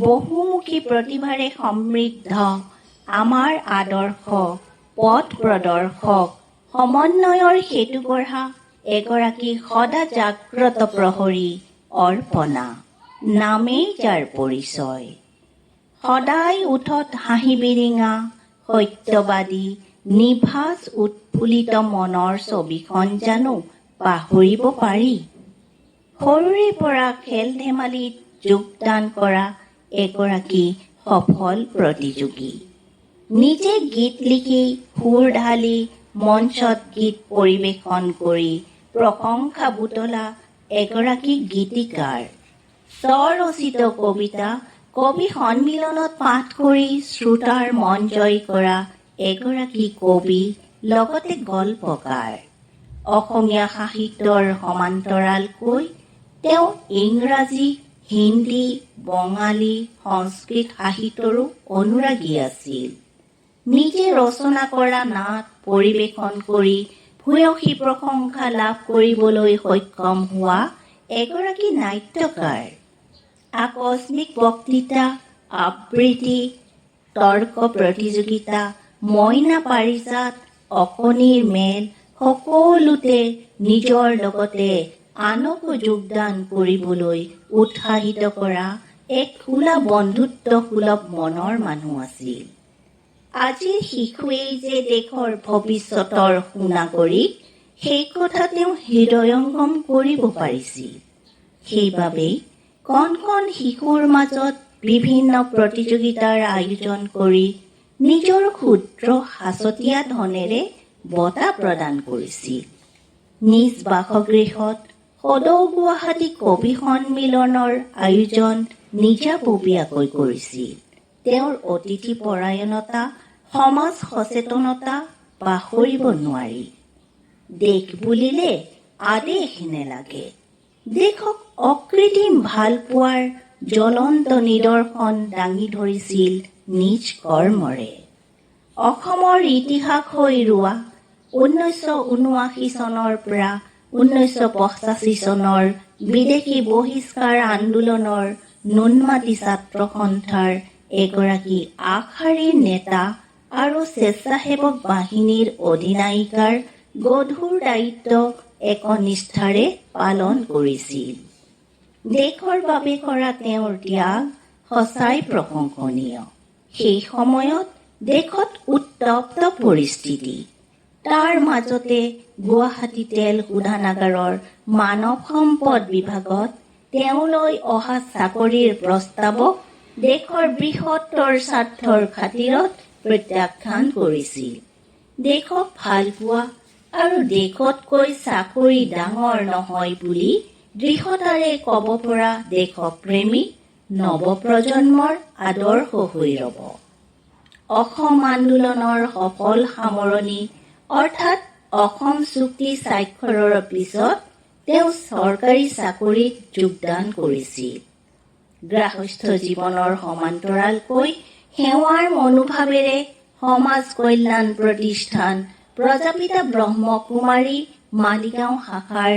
বহুমুখী প্ৰতিভাৰে সমৃদ্ধ। আমাৰ আদৰ্শ, পথ প্ৰদৰ্শক। সমন্বয়ৰ সেতু গঢ়া এগৰাকী সদা জাগ্ৰত প্ৰহৰী অৰ্পণা। নামেই যাৰ পৰিচয়। সদায় উঠত হাঁহি বিৰিঙা, সত্যবাদী, নিভাজ উৎফুল্লিত মনৰ ছবিখন জানো পাহৰিব পাৰি। সৰুৰে পৰা খেল ধেমালিত যোগদান কৰা এগৰাকী সফল প্ৰতিযোগী। নিজে গীত লিখি সুৰ ঢালি মঞ্চত গীত পৰিৱেশন কৰি প্ৰশংসা বুটলা এগৰাকী গীতিকাৰ। স্বৰচিত কবিতা কবি সন্মিলনত পাঠ কৰি শ্ৰোতাৰ মন জয় কৰা এগৰাকী কবি, লগতে গল্পকাৰ। অসমীয়া সাহিত্যৰ সমান্তৰালকৈ তেওঁ ইংৰাজী হিন্দী, বঙালী, সংস্কৃত, সাহিত্যৰো অনুৰাগী আছিল। নিজে ৰচনা কৰা নাট পৰিৱেশন কৰি ভূয়সী প্ৰশংসা লাভ কৰিবলৈ সক্ষম হোৱা এগৰাকী নাট্যকাৰ। আকস্মিক বক্তৃতা, আবৃত্তি, তৰ্ক প্ৰতিযোগিতা, মইনা পাৰিজাত, অকণিৰ মেল সকলোতে নিজৰ লগতে আনকো যোগদান কৰিবলৈ উৎসাহিত কৰা এক খোলা বন্ধুত্ব সুলভ মনৰ মানুহ আছিল। আজিৰ শিশুৱেই যে দেশৰ ভৱিষ্যতৰ সুনাগৰিক, সেই কথা তেওঁ হৃদয়ংগম কৰিব পাৰিছিল। সেইবাবেই কণ কণ শিশুৰ মাজত বিভিন্ন প্ৰতিযোগিতাৰ আয়োজন কৰি নিজৰ ক্ষুদ্ৰ সাঁচতীয়া ধনেৰে বঁটা প্ৰদান কৰিছিল। নিজ বাসগৃহত সদৌ গুৱাহাটী কবি সন্মিলনৰ আয়োজন নিজাববীয়াকৈ কৰিছিল। তেওঁৰ অতিথি পৰায়ণতা, সমাজ সচেতনতা পাহৰিব নোৱাৰি। দেশ বুলিলে আদেশ নেলাগে। দেশক অকৃত্ৰিম ভালপোৱাৰ জ্বলন্ত নিদৰ্শন দাঙি ধৰিছিল নিজ কৰ্মৰে। অসমৰ ইতিহাস হৈ ৰোৱা ঊনৈছশ ঊনোৱাশী চনৰ পৰা ঊনৈছশ পঁচাশী চনৰ বিদেশি বহিষ্কাৰ আন্দোলনৰ নুনমাটি ছাত্ৰ সন্থাৰ এগৰাকী আগশাৰীৰ নেতা আৰু স্বেচ্ছাসেৱক বাহিনীৰ অধিনায়িকাৰ গধুৰ দায়িত্ব একনিষ্ঠাৰে পালন কৰিছিল। দেশৰ বাবে কৰা তেওঁৰ ত্যাগ সঁচাই প্ৰশংসনীয়। সেই সময়ত দেশত উত্তপ্ত পৰিস্থিতি তাৰ মাজতে গুৱাহাটী তেল শোধনাগাৰৰ মানৱ সম্পদ বিভাগত তেওঁলৈ অহা চাকৰিৰ প্ৰস্তাৱক দেশৰ বৃহত্তৰ স্বাৰ্থৰ খাতিৰত প্ৰত্যাখ্যান কৰিছিল। দেশক ভালো পোৱা আৰু দেশতকৈ চাকৰি ডাঙৰ নহয় বুলি দৃঢ়তাৰে ক'ব পৰা দেশপ্ৰেমী নৱপ্ৰজন্মৰ আদৰ্শ হৈ ৰ'ব। অসম আন্দোলনৰ সফল সামৰণি অৰ্থাৎ অসম চুক্তি স্বাক্ষৰৰ পিছত তেওঁ চৰকাৰী চাকৰিত যোগদান কৰিছিল। গৃহস্থ জীৱনৰ সমান্তৰালকৈ সেৱাৰ মনোভাৱেৰে সমাজ কল্যাণ প্ৰতিষ্ঠান প্ৰজাপিতা ব্ৰহ্মকুমাৰী মালিগাঁও শাখাৰ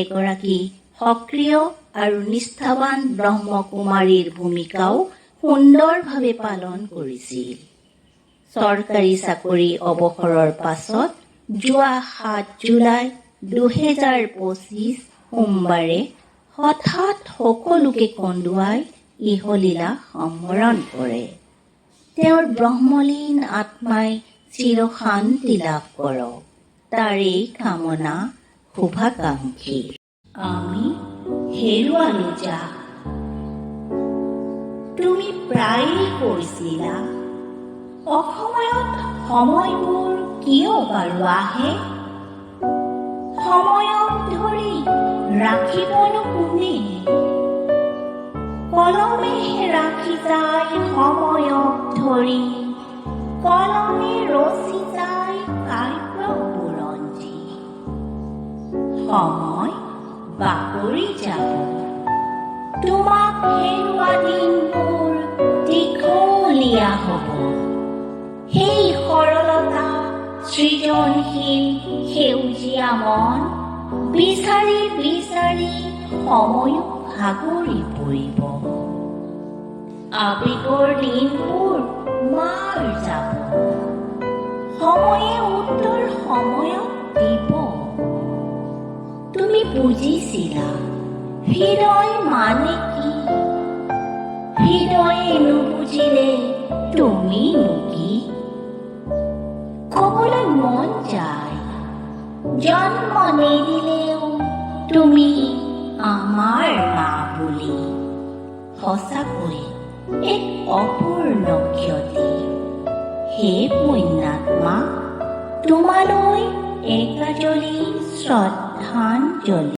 এগৰাকী সক্ৰিয় আৰু নিষ্ঠাৱান ব্ৰহ্মকুমাৰীৰ ভূমিকাও সুন্দৰভাৱে পালন কৰিছিল। চৰকাৰী চাকৰি অৱসৰৰ পাছত যোৱা সাত জুলাই দুহেজাৰ পঁচিছ সোমবাৰে হঠাৎ সকলোকে কন্দুৱাই ইহলীলা সম্বৰণ কৰে। তেওঁৰ ব্ৰহ্মলীন আত্মাই চিৰ শান্তি লাভ কৰক। তাৰেই কামনা, শুভাকাংক্ষী। আমি হেৰুৱালো যা তুমি প্ৰায়ে কৈছিলা অসময়ত সময়বোৰ কিয় বাৰু আহে? সময়ক ধৰি ৰাখিবনো কোনে? কলমেহে ৰাখি যায় সময়ক ধৰি কলমে ৰচি যায় কাব্য বুৰঞ্জী সময় বাগৰি যাব। তোমাক হেৰুৱা দিনবোৰ দীঘলীয়া হ'ব। সেই সৰলতা সৃজনশীল সেউজীয়া মন বিচাৰি বিচাৰি সময়ো ভাগৰি পৰিব আবেগৰ দিনবোৰ মাৰ যাব, সময়ে উত্তৰ সময়ত দিব। তুমি বুজিছিলা হৃদয় মানে কি? হৃদয়ে নুবুজিলে তুমিনো কি? ক'বলৈ যায়। জন্ম নিদিলেও তুমি আমাৰ মা বুলি। সঁচাকৈ এক অপূৰ্ণ ক্ষতি। হে পুণ্যাত্মা, তোমালৈ একাজলি শ্ৰদ্ধাঞ্জলি।